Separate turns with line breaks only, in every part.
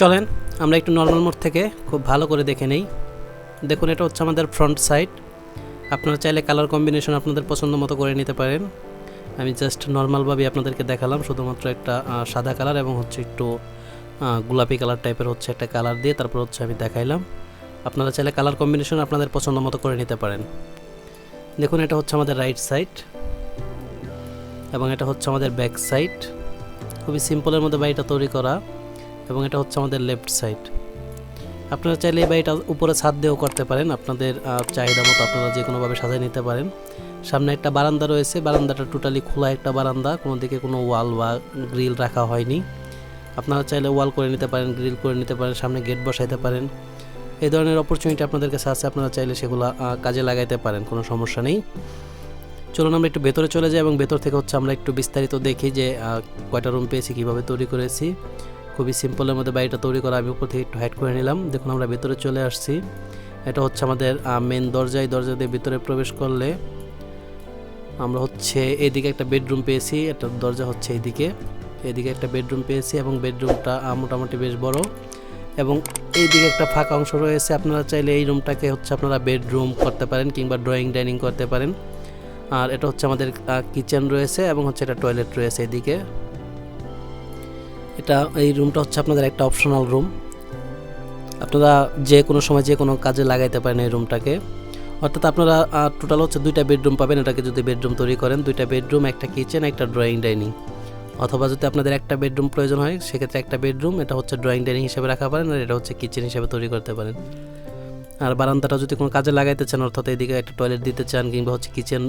চলেন, আমরা একটু নর্মাল মোড থেকে খুব ভালো করে দেখে নেই। দেখুন, এটা হচ্ছে আমাদের ফ্রন্ট সাইড আপনারা চাইলে কালার কম্বিনেশন আপনাদের পছন্দ মতো করে নিতে পারেন। আমি জাস্ট নর্মালভাবে আপনাদেরকে দেখালাম, শুধুমাত্র একটা সাদা কালার এবং হচ্ছে একটু গোলাপি কালার টাইপের হচ্ছে একটা কালার দিয়ে তারপর হচ্ছে আমি দেখাইলাম। আপনারা চাইলে কালার কম্বিনেশন আপনাদের পছন্দ মতো করে নিতে পারেন। দেখুন, এটা হচ্ছে আমাদের রাইট সাইড এবং এটা হচ্ছে আমাদের ব্যাক সাইড খুবই সিম্পলের মধ্যে বাড়িটা তৈরি করা। এবং এটা হচ্ছে আমাদের লেফট সাইড আপনারা চাইলে এই এটা উপরে ছাদ দিয়েও করতে পারেন। আপনাদের চাহিদা মতো আপনারা যে কোনোভাবে সাজিয়ে নিতে পারেন। সামনে একটা বারান্দা রয়েছে। বারান্দাটা টোটালি খোলা একটা বারান্দা। কোনো দিকে কোনো ওয়াল বা গ্রিল রাখা হয়নি। আপনারা চাইলে ওয়াল করে নিতে পারেন গ্রিল করে নিতে পারেন, সামনে গেট বসাইতে পারেন। এই ধরনের অপরচুনিটি আপনাদের কাছে আছে, আপনারা চাইলে সেগুলো কাজে লাগাইতে পারেন, কোনো সমস্যা নেই। চলুন আমরা একটু ভেতরে চলে যাই এবং ভেতর থেকে হচ্ছে আমরা একটু বিস্তারিত দেখি যে কয়টা রুম পেয়েছি, কীভাবে তৈরি করেছি। খুবই সিম্পলের মধ্যে বাড়িটা তৈরি করা, আমি উপর থেকে একটু হাইড করে নিলাম। দেখুন আমরা ভেতরে চলে আসছি। এটা হচ্ছে আমাদের মেন দরজায় দরজা। দিয়ে ভিতরে প্রবেশ করলে আমরা হচ্ছে এদিকে একটা বেডরুম পেয়েছি, একটা দরজা হচ্ছে এইদিকে এদিকে একটা বেডরুম পেয়েছি এবং বেডরুমটা মোটামুটি বেশ বড়। এবং এইদিকে একটা ফাঁকা অংশ রয়েছে। আপনারা চাইলে এই রুমটাকে হচ্ছে আপনারা বেডরুম করতে পারেন কিংবা ড্রয়িং ডাইনিং করতে পারেন। আর এটা হচ্ছে আমাদের কিচেন রয়েছে এবং হচ্ছে এটা টয়লেট রয়েছে এদিকে। এটা, এই রুমটা হচ্ছে আপনাদের একটা অপশনাল রুম আপনারা যে কোনো সময় যে কোনো কাজে লাগাইতে পারেন এই রুমটাকে অর্থাৎ আপনারা টোটাল হচ্ছে দুইটা বেডরুম পাবেন, এটাকে যদি বেডরুম তৈরি করেন, দুইটা বেডরুম একটা কিচেন একটা ড্রয়িং ডাইনিং অথবা যদি আপনাদের একটা বেডরুম প্রয়োজন হয়, সেক্ষেত্রে একটা বেডরুম এটা হচ্ছে ড্রয়িং ডাইনিং হিসেবে রাখা পারেন, আর এটা হচ্ছে কিচেন হিসেবে তৈরি করতে পারেন। আর বারান্দাটা যদি কোনো কাজে লাগাইতে চান, অর্থাৎ এদিকে একটা টয়লেট দিতে চান কিংবা হচ্ছে কিচেন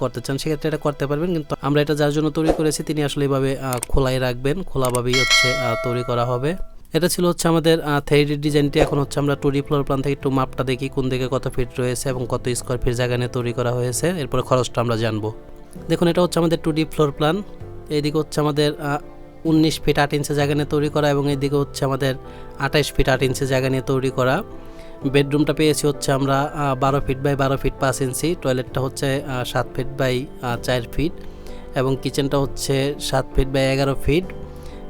করতে চান, সেক্ষেত্রে এটা করতে পারবেন। কিন্তু আমরা এটা যার জন্য তৈরি করেছি, তিনি আসলে এইভাবে খোলাই রাখবেন। খোলাভাবেই হচ্ছে তৈরি করা হবে। এটা ছিল হচ্ছে আমাদের থ্রি ডি ডিজাইনটি। এখন হচ্ছে আমরা টু ডি ফ্লোর প্ল্যান থেকে একটু মাপটা দেখি, কোন দিকে কত ফিট রয়েছে এবং কত স্কোয়ার ফিট জায়গা নিয়ে তৈরি করা হয়েছে। এরপরে খরচটা আমরা জানব। দেখুন, এটা হচ্ছে আমাদের টু ডি ফ্লোর প্ল্যান এইদিকে হচ্ছে আমাদের উনিশ ফিট আট ইঞ্চি জায়গা নিয়ে তৈরি করা এবং এইদিকে হচ্ছে আমাদের আঠাইশ ফিট আট ইঞ্চি জায়গা নিয়ে তৈরি করা। বেডরুমটা পেয়েছি হচ্ছে আমরা বারো ফিট বাই বারো ফিট পাঁচ ইঞ্চি। টয়লেটটা হচ্ছে সাত ফিট বাই চার ফিট। এবং কিচেনটা হচ্ছে সাত ফিট বাই এগারো ফিট।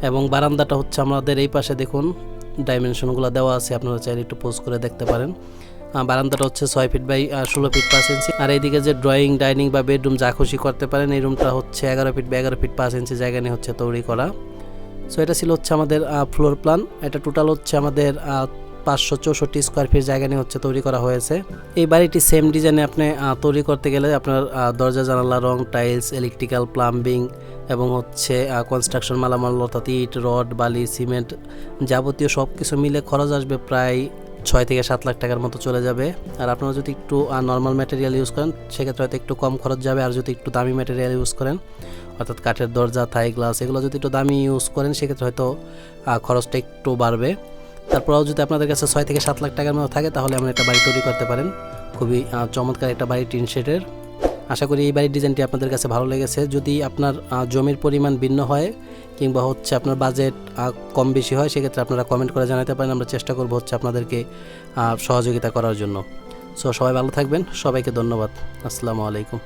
এবং বারান্দাটা হচ্ছে আমাদের এই পাশে দেখুন, ডাইমেনশনগুলো দেওয়া আছে, আপনারা চাইলে একটু পোজ করে দেখতে পারেন। বারান্দাটা হচ্ছে ছয় ফিট বাই ষোলো ফিট পাঁচ ইঞ্চি। আর এইদিকে যে ড্রয়িং ডাইনিং বা বেডরুম যা খুশি করতে পারেন, এই রুমটা হচ্ছে এগারো ফিট বা এগারো ফিট পাঁচ ইঞ্চি জায়গা নিয়ে হচ্ছে তৈরি করা। সো এটা ছিল হচ্ছে আমাদের ফ্লোর প্ল্যান এটা টোটাল হচ্ছে আমাদের পাঁচশো চৌষট্টি স্কোয়ার ফিট জায়গা নিয়ে হচ্ছে তৈরি করা হয়েছে। এই বাড়িটি সেম ডিজাইনে আপনি তৈরি করতে গেলে আপনার দরজা, জানালা, রং টাইলস ইলেকট্রিক্যাল প্লাম্বিং এবং হচ্ছে কনস্ট্রাকশন মালামাল অর্থাৎ ইট, রড, বালি, সিমেন্ট যাবতীয় সব কিছু মিলে খরচ আসবে প্রায় ছয় থেকে সাত লাখ টাকার মতো চলে যাবে। আর আপনারা যদি একটু নর্মাল ম্যাটেরিয়াল ইউজ করেন, সেক্ষেত্রে হয়তো একটু কম খরচ যাবে। আর যদি একটু দামি ম্যাটেরিয়াল ইউজ করেন, অর্থাৎ কাঠের দরজা থাই গ্লাস এগুলো যদি একটু দামি ইউজ করেন, সেক্ষেত্রে হয়তো খরচটা একটু বাড়বে। তারপরেও যদি আপনাদের কাছে ছয় থেকে সাত লাখ টাকার মতো থাকে, তাহলে আমরা একটা বাড়ি তৈরি করতে পারেন। খুবই চমৎকার একটা বাড়ি, টিন শেডের। আশা করি এই বাড়ির ডিজাইনটি আপনাদের কাছে ভালো লেগেছে। যদি আপনার জমির পরিমাণ ভিন্ন হয়, কিংবা হচ্ছে আপনার বাজেট কম বেশি হয়, সেক্ষেত্রে আপনারা কমেন্ট করে জানাতে পারেন। আমরা চেষ্টা করব হচ্ছে আপনাদেরকে সহযোগিতা করার জন্য। সো, সবাই ভালো থাকবেন। সবাইকে ধন্যবাদ। আসসালামু আলাইকুম।